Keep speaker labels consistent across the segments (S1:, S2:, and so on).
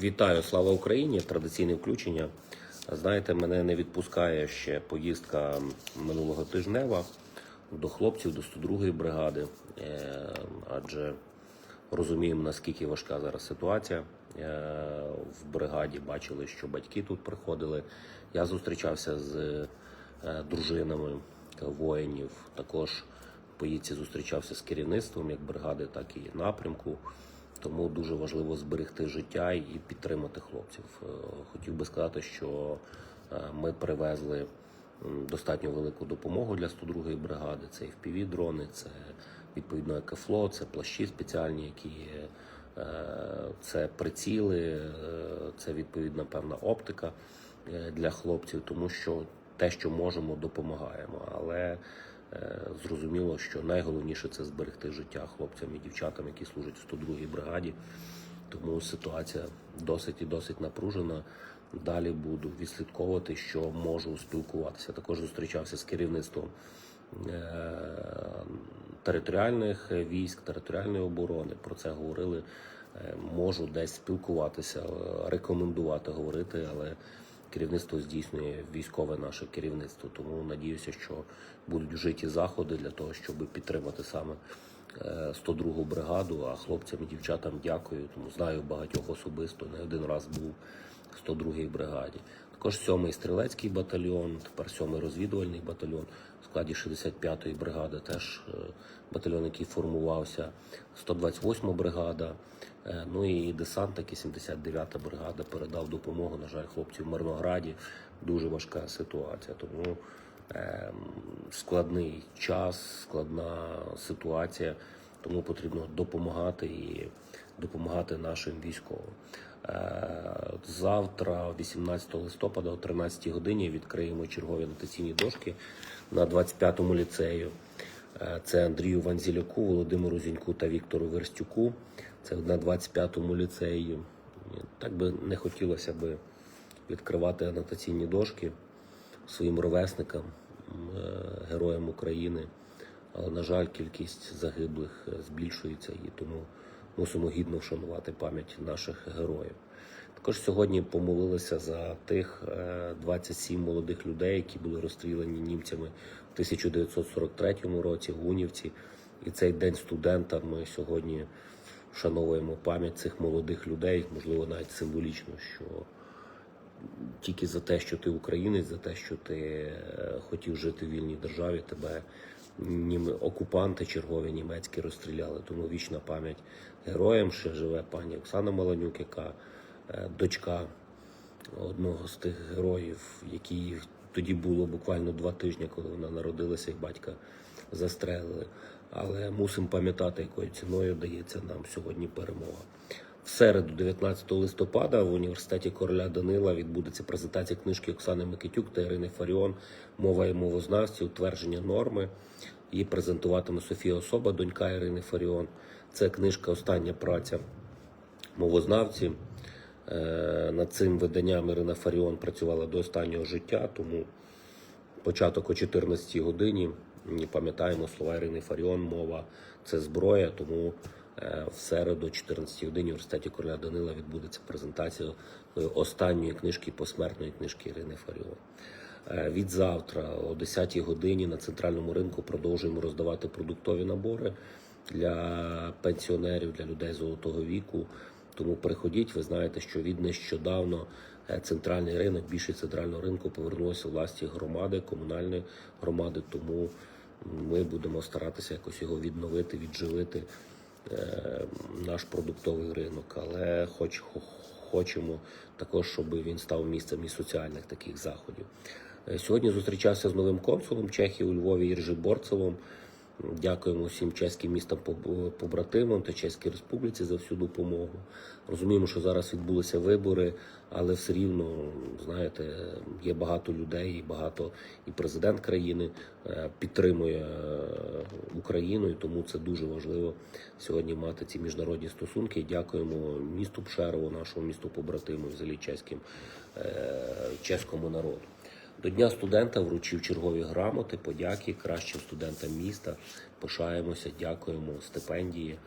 S1: Вітаю, слава Україні! Традиційне включення. Знаєте, мене не відпускає ще поїздка минулого тижнева до хлопців, до 102-ї бригади, Е, адже розуміємо, наскільки важка зараз ситуація. Е, В бригаді бачили, що батьки тут приходили. Я зустрічався з е, дружинами воїнів. Також в поїздці зустрічався з керівництвом як бригади, так і напрямку. Тому дуже важливо зберегти життя і підтримати хлопців. Е, Хотів би сказати, що е, ми привезли достатньо велику допомогу для 102-ї бригади. Це fpv дрони, це відповідно екефло, це плащі спеціальні, які е, це приціли, це відповідна певна оптика для хлопців, тому що те, що можемо, допомагаємо. Але зрозуміло, що найголовніше це зберегти життя хлопцям і дівчатам, які служать в 102-й бригаді. Тому ситуація досить і досить напружена. Далі буду відслідковувати, що можу спілкуватися. Також зустрічався з керівництвом е, територіальних військ, територіальної оборони. Про це говорили. Е, Можу десь спілкуватися, е, рекомендувати говорити, але керівництво здійснює військове наше керівництво. Тому надіюся, що будуть вжиті заходи для того, щоб підтримати саме е, 102-гу бригаду. А хлопцям і дівчатам дякую. Тому знаю багатьох особисто. Не один раз був в 102-й бригаді. Також 7-й стрілецький батальйон, тепер 7-й розвідувальний батальйон в складі 65-ї бригади, теж е, батальйон, який формувався, 128 бригада. е, Ну і десантники, 79-та бригада передав допомогу. На жаль, хлопці в Мирнограді. Дуже важка ситуація. Тому ем, складний час, складна ситуація. Тому потрібно допомагати і допомагати нашим військовим. Е, Завтра, 18 листопада, о 13 годині, відкриємо чергові анотаційні дошки на 25-му ліцею. Е, Це Андрію Ванзіляку, Володимиру Зіньку та Віктору Верстюку. Це на 25-му ліцеї. Так би не хотілося би відкривати анотаційні дошки своїм ровесникам, е, героям України. Але, на жаль, кількість загиблих е, збільшується і тому мусимо гідно вшанувати пам'ять наших героїв. Також сьогодні помолилися за тих е, 27 молодих людей, які були розстріляні німцями в 1943 році Гунівці. І цей день студента ми сьогодні вшановуємо пам'ять цих молодих людей, можливо, навіть символічно, що тільки за те, що ти українець, за те, що ти е, хотів жити в вільній державі, тебе нім... окупанти чергові німецькі розстріляли. Тому вічна пам'ять героям ще живе пані Оксана Маланюк, яка е, дочка одного з тих героїв, які тоді було буквально два тижні, коли вона народилася, і батька застрелили. Але мусимо пам'ятати, якою ціною дається нам сьогодні перемога. Середу, 19 листопада, в університеті короля Данила відбудеться презентація книжки Оксани Микитюк та Ірини Фаріон Мова і мовознавці, утвердження норми. Її презентуватиме Софія Особа, донька Ірини Фаріон. Це книжка Остання праця мовознавці. Е, Над цим виданням Ірина Фаріон працювала до останнього життя, тому початок о 14 годині. Пам'ятаємо слова Ірини Фаріон, мова це зброя. Тому в середу, о 14 годині, в університеті короля Данила відбудеться презентація е, останньої книжки, посмертної книжки Ірини Фаріон. Е, Від завтра о 10 годині на центральному ринку продовжуємо роздавати продуктові набори для пенсіонерів, для людей золотого віку. Тому приходіть, ви знаєте, що від нещодавно е, центральний ринок, більшість центрального ринку повернулося власті громади, комунальної громади. Тому ми будемо старатися якось його відновити, відживити е, наш продуктовий ринок. Але хоч хочемо також, щоб він став місцем і соціальних таких заходів. Е, Сьогодні зустрічався з новим консулом Чехії у Львові Іржи Борцевом. Дякуємо всім чеським містам поб- побратимам та Чеській Республіці за всю допомогу. Розуміємо, що зараз відбулися вибори, але все рівно, знаєте, є багато людей, і багато і президент країни е, підтримує е, Україну, і тому це дуже важливо сьогодні мати ці міжнародні стосунки. Дякуємо місту Пшерово, нашому місту побратиму, взагалі чеським е, чеському народу. До Дня студента вручив чергові грамоти, подяки кращим студентам міста. Пишаємося, дякуємо, стипендії.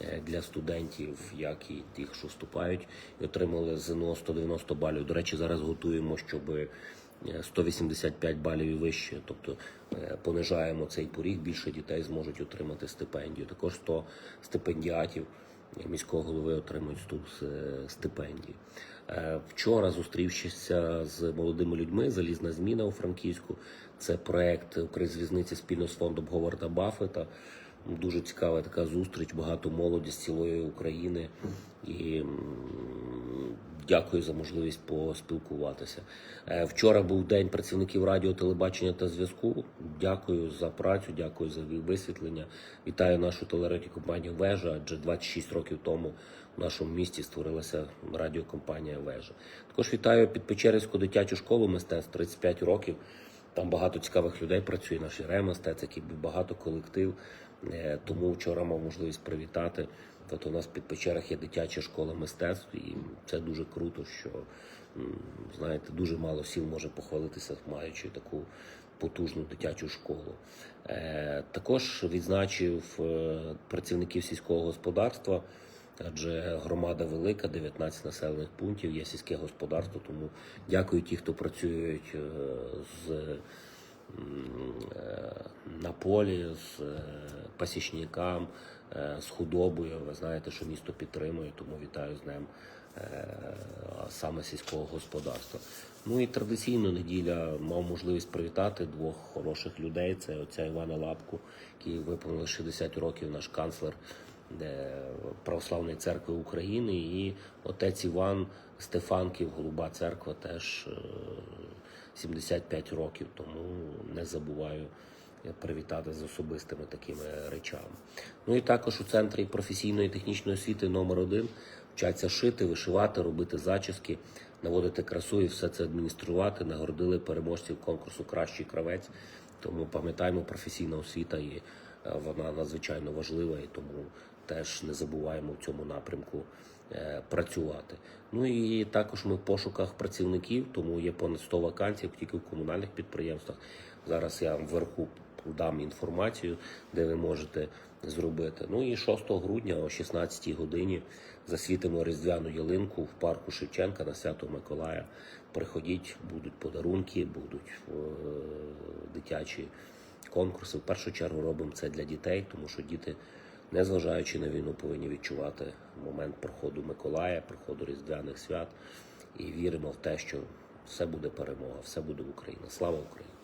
S1: е, для студентів, як і тих, що вступають, і отримали ЗНО 190 балів. До речі, зараз готуємо, щоб е, 185 балів і вище, тобто е, понижаємо цей поріг, більше дітей зможуть отримати стипендію. Також 100 стипендіатів міського голови отримують тут е, стипендії. Е, Вчора зустрівшися з молодими людьми, залізна зміна у Франківську. Це проект Укрзвізниці спільно з фондом Говарда Баффета. Дуже цікава така зустріч, багато молоді з цілої України. І дякую за можливість поспілкуватися. Е, Вчора був день працівників радіо, телебачення та зв'язку. Дякую за працю, дякую за висвітлення. Вітаю нашу телерадіокомпанію Вежа, адже 26 років тому в нашому місті створилася радіокомпанія Вежа. Також вітаю Підпечерівську дитячу школу мистецтв 35 років. Там багато цікавих людей працює, наші реместець, які багато колектив. Е, Тому вчора мав можливість привітати. От у нас під Печерах є дитяча школа мистецтв, і це дуже круто, що знаєте, дуже мало сіл може похвалитися, маючи таку потужну дитячу школу. Е, Також відзначив е, працівників сільського господарства. Адже громада велика, 19 населених пунктів, є сільське господарство. Тому дякую ті, хто працюють е, з е, на полі, з е, пасічникам, з худобою. Ви знаєте, що місто підтримує, тому вітаю з е, саме сільського господарства. Ну і традиційно неділя мав можливість привітати двох хороших людей. Це отця Івана Лапку, який виповнили 60 років, наш канцлер Православної церкви України, і отець Іван Стефанків, Голуба церква, теж е, 75 років, тому не забуваю е, привітати з особистими такими речами. Ну і також у центрі професійної технічної освіти номер 1 вчаться шити, вишивати, робити зачіски, наводити красу і все це адмініструвати. Нагородили переможців конкурсу Кращий кравець. Тому пам'ятаємо, професійна освіта і е, вона надзвичайно важлива, і тому теж не забуваємо в цьому напрямку е, працювати. Ну і також ми в пошуках працівників, тому є понад 100 вакансій тільки в комунальних підприємствах. Зараз я вверху дам інформацію, де ви можете зробити. Ну і 6 грудня о 16 годині засвітимо різдвяну ялинку в парку Шевченка на свято Миколая. Приходіть, будуть подарунки, будуть е, дитячі конкурси. В першу чергу робимо це для дітей, тому що діти, незважаючи на війну, повинні відчувати момент проходу Миколая, проходу Різдвяних свят. І віримо в те, що все буде перемога, все буде Україна. Слава Україні!